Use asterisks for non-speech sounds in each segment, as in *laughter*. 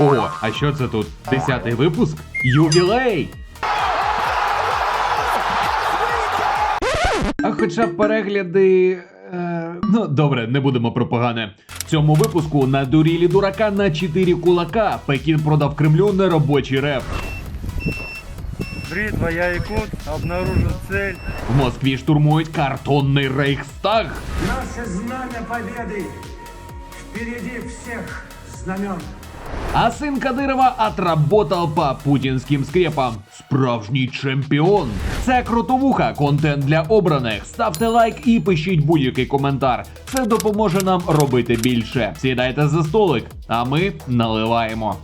О, а що це тут? Десятий випуск? Ювілей! А хоча б перегляди. Е, ну, добре, не будемо про погане. В цьому випуску на дурілі дурака на 4 кулака Пекін продав Кремлю неробочий реп. Бритва, я Якут, обнаружил цель. В Москві штурмують картонний рейхстаг. Наше знамя победы впереди всех знамен. А син Кадирова отработал по путінським скрепам. Справжній чемпіон. Це крутовуха, контент для обраних. Ставте лайк і пишіть будь-який коментар. Це допоможе нам робити більше. Сідайте за столик, а ми наливаємо.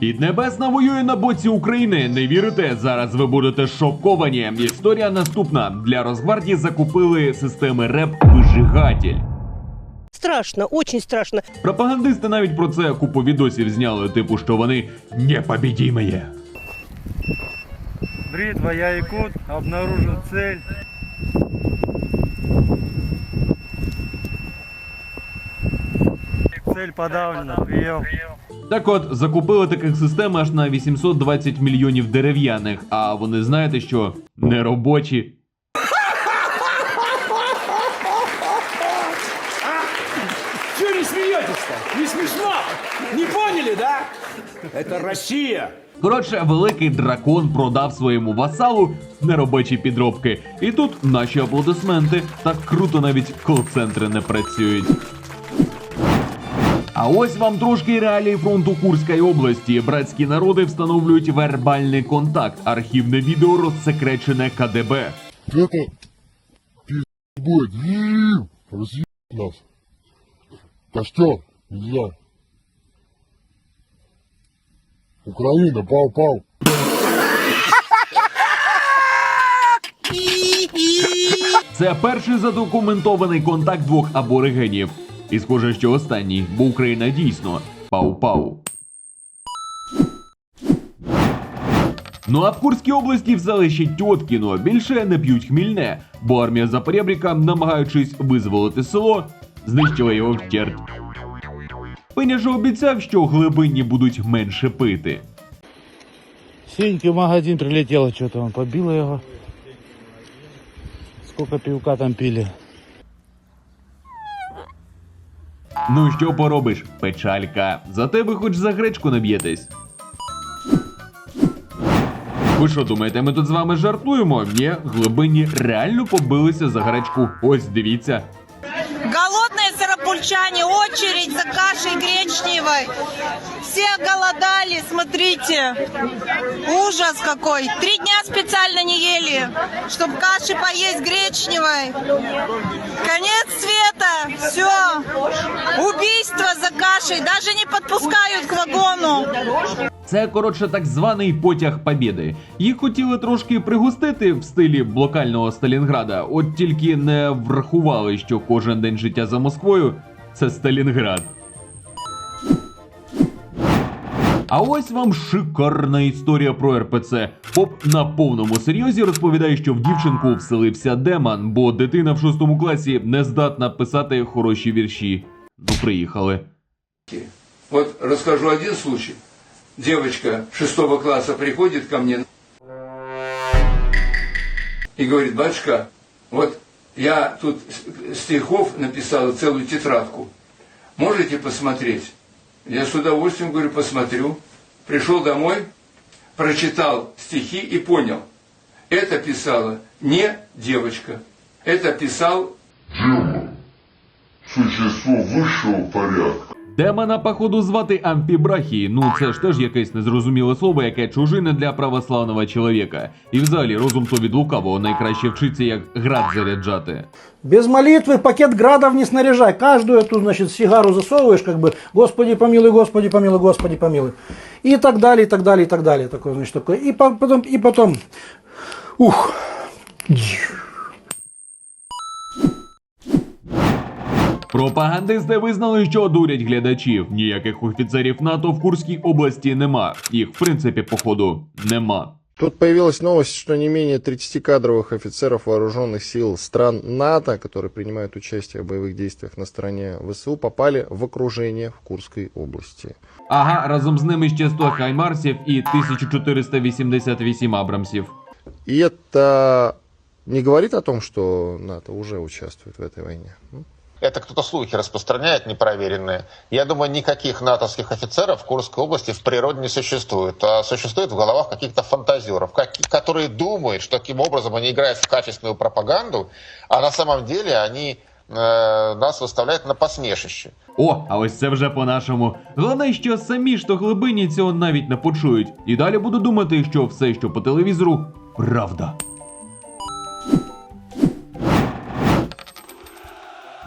Піднебесна воює на боці України. Не вірите? Зараз ви будете шоковані. Історія наступна: для Росгвардії закупили системи РЕП вижигатель. Страшно, очень страшно. Пропагандисти навіть про це купу відосів зняли, типу, що вони непобідімі. Бритва, я Якут, обнаружил цель. Цель подавлена, прием. Так от закупили таких систем аж на 820 мільйонів дерев'яних. А вони знаєте що? *laughs* Не робочі. Чего не смеетесь-то? Не смешно? Не поняли, да? Это Россия. Коротше, великий дракон продав своєму васалу неробочі підробки. І тут наші аплодисменти. Так круто навіть кол-центри не працюють. А ось вам трошки реалій фронту Курської області. Братські народи встановлюють вербальний контакт. Архівне відео розсекречене КДБ. Нас. Костер, нельзя. Украина, пау-пау. Це перший задокументований контакт двох аборигенів. І схоже, що останній, бо Україна дійсно пау-пау. Ну а в Курській області в селищі Тьоткіно більше не п'ють хмільне, бо армія Запорєбріка, намагаючись визволити село, знищила його втерть. Пеня ж обіцяв, що глибинні будуть менше пити. Сеньки в магазин прилетело что-то, он побило его. Сколько пивка там пили. Ну що поробиш, печалька. За тебе хоч за гречку наб'єтесь. Ви що думаєте, ми тут з вами жартуємо? Ні, глибині реально побилися за гречку. Ось дивіться. Голодные сарапульчане, очередь за кашей гречневой. Все голодали, смотрите. Ужас какой. Три дня специально не ели, чтобы каши поесть гречневой. Конец света. Все. Убийство за кашей. Даже не подпускают к вагону. Це коротше так званий потяг Побєди. Їх хотіли трошки пригустити в стилі блокального Сталінграда, от тільки не врахували, що кожен день життя за Москвою це Сталінград. А ось вам шикарна історія про РПЦ. Поп на повному серйозі розповідає, що в дівчинку вселився демон, бо дитина в шостому класі не здатна писати хороші вірші. Ну, приїхали. Вот расскажу один случай. Девочка шестого класса приходит ко мне и говорит, батюшка, вот я тут стихов написала целую тетрадку. Можете посмотреть? Я с удовольствием говорю, посмотрю. Пришел домой, прочитал стихи и понял. Это писала не девочка. Это писал Демон. Существо высшего порядка. Демона, походу, звати Амфібрахії. Ну це ж теж якесь незрозуміле слово, яке чужине для православного чоловіка. І взагалі розум то від лукавого найкраще вчиться, як град заряджати. Без молитвы пакет градов не снаряжай. Каждую эту, значит, сигару засовываешь, как бы, Господи помилуй, Господи помилуй, Господи помилуй. И так далее, и так далее, и так далее. Такое, значит, такое. И по- потом, и потом, ух. Пропагандисти визнали, що дурять глядачів. Ніяких офіцерів НАТО в Курській області нема. Їх, в принципі, походу, нема. Тут появилась новость, что не менее 30 кадровых офицеров вооруженных сил стран НАТО, которые принимают участие в боевых действиях на стороне ВСУ, попали в окружение в Курской области. Ага, разом з ними ще 100 хаймарсів і 1488 абрамсів. И это не говорит о том, что НАТО уже участвует в этой войне. М? Это кто-то слухи распространяет непроверенные. Я думаю, никаких натовских офицеров в Курской области в природе не существует, а существует в головах каких-то фантазеров, как- которые думают, что таким образом они играют в качественную пропаганду, а на самом деле они э, нас выставляют на посмешище. О, а ось це вже по-нашому. Головне, що самі ж то глибині цього навіть не почують. І далі буду думати, що все, що по телевізору, правда.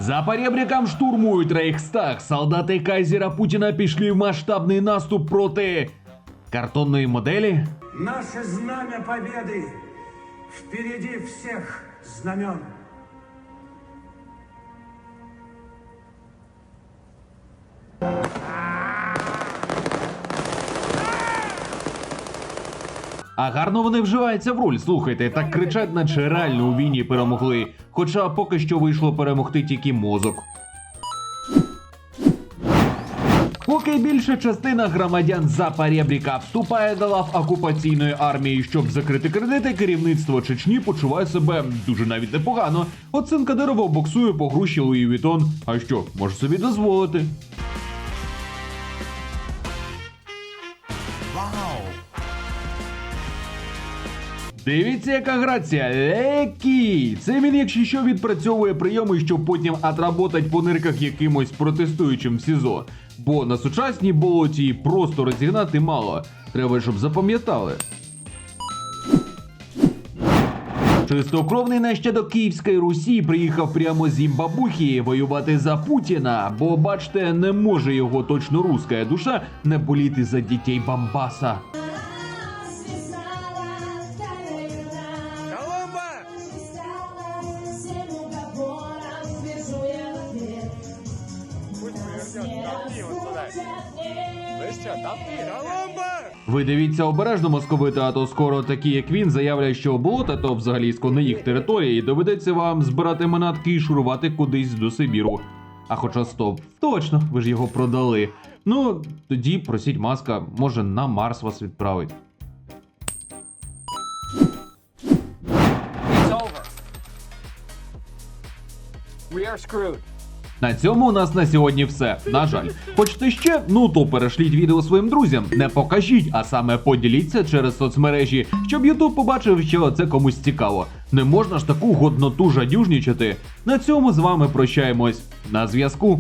За поребриком штурмують Рейхстаг. Солдати Кайзера Путіна пішли в масштабний наступ проти картонної моделі. Наше знамя победы впереди всех знамен. А гарно вони вживаються в роль. Слухайте, так кричать, наче реально у війні перемогли. Хоча поки що вийшло перемогти тільки мозок. Поки більша частина громадян Запорєбріка вступає до лав окупаційної армії, щоб закрити кредити, керівництво Чечні почуває себе дуже навіть непогано. От син Кадирова боксує по груші Луї Вітон. А що, може собі дозволити? Дивіться, яка грація. Лекі! Це він, якщо що, відпрацьовує прийоми, щоб потім отработать по нирках якимось протестуючим в СІЗО. Бо на сучасній болоті просто розігнати мало. Треба, щоб запам'ятали. Чистокровний нащадок Київської Русі приїхав прямо з Зімбабухії воювати за Путіна, бо бачте, не може його точно руська душа не боліти за дітей Бамбаса. Ви дивіться обережно московити, а то скоро такі, як він, заявлять, що болота то взагалі не їх територія, і доведеться вам збирати манатки і шурувати кудись до Сибіру. А хоча стоп, точно, ви ж його продали. Ну, тоді просіть маска, може на Марс вас відправить. На цьому у нас на сьогодні все. На жаль, хочете ще? Ну то перешліть відео своїм друзям. Не покажіть, а саме поділіться через соцмережі, щоб Ютуб побачив, що це комусь цікаво. Не можна ж таку годноту жадюжнічати. На цьому з вами прощаємось. На зв'язку.